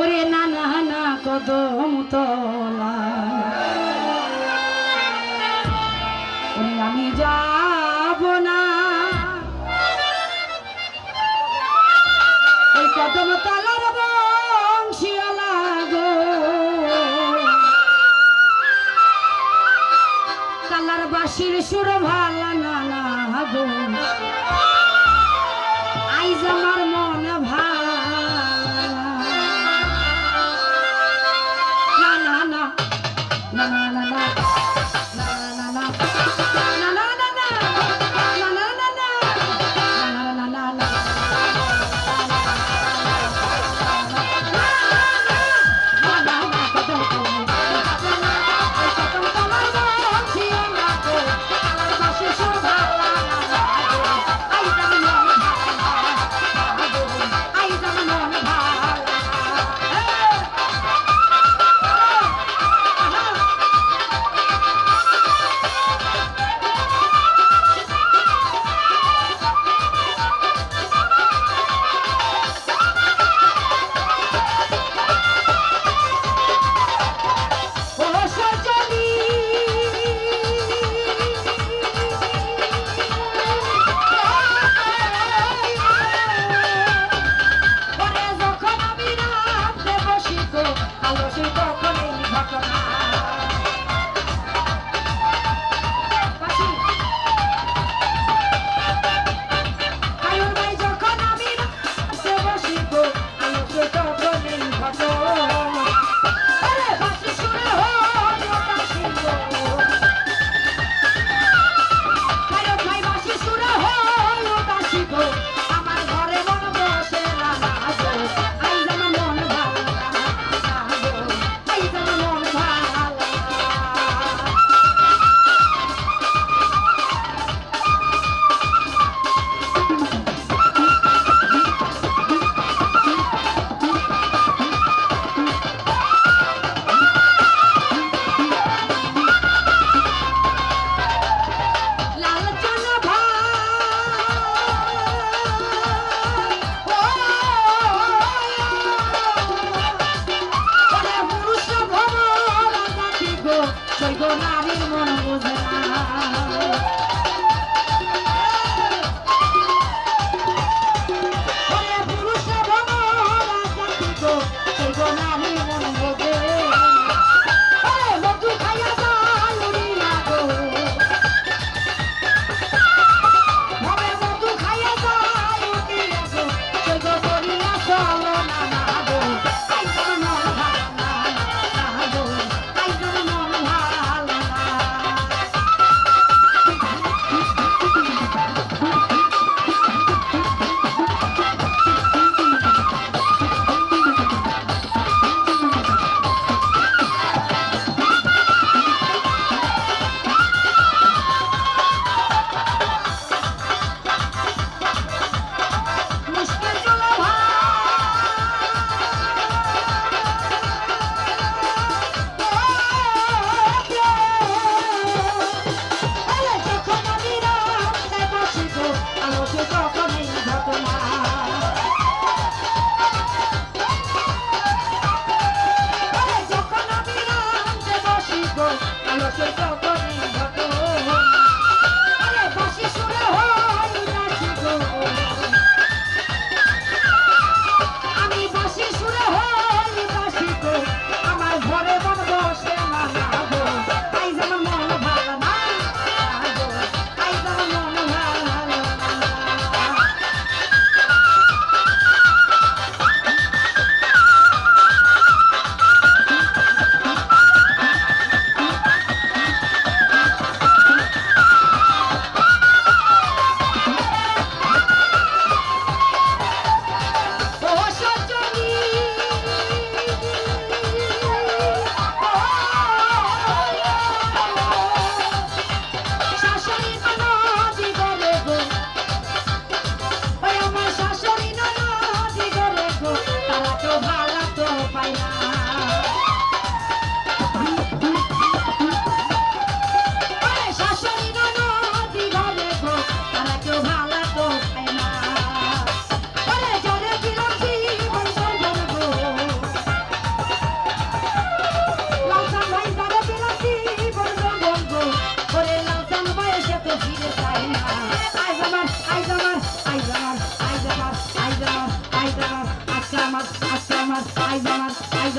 ওরে না না কদম তোলা। ওরে আমি যাব না। এই কদম তলার বংশিয়ালা গো। তালার বাসির সুরভা আশা আমার আইজ আমার আইজ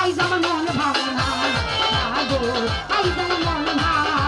আইজ আমার মন ভাবনা আইজ আমার মন ভাবনা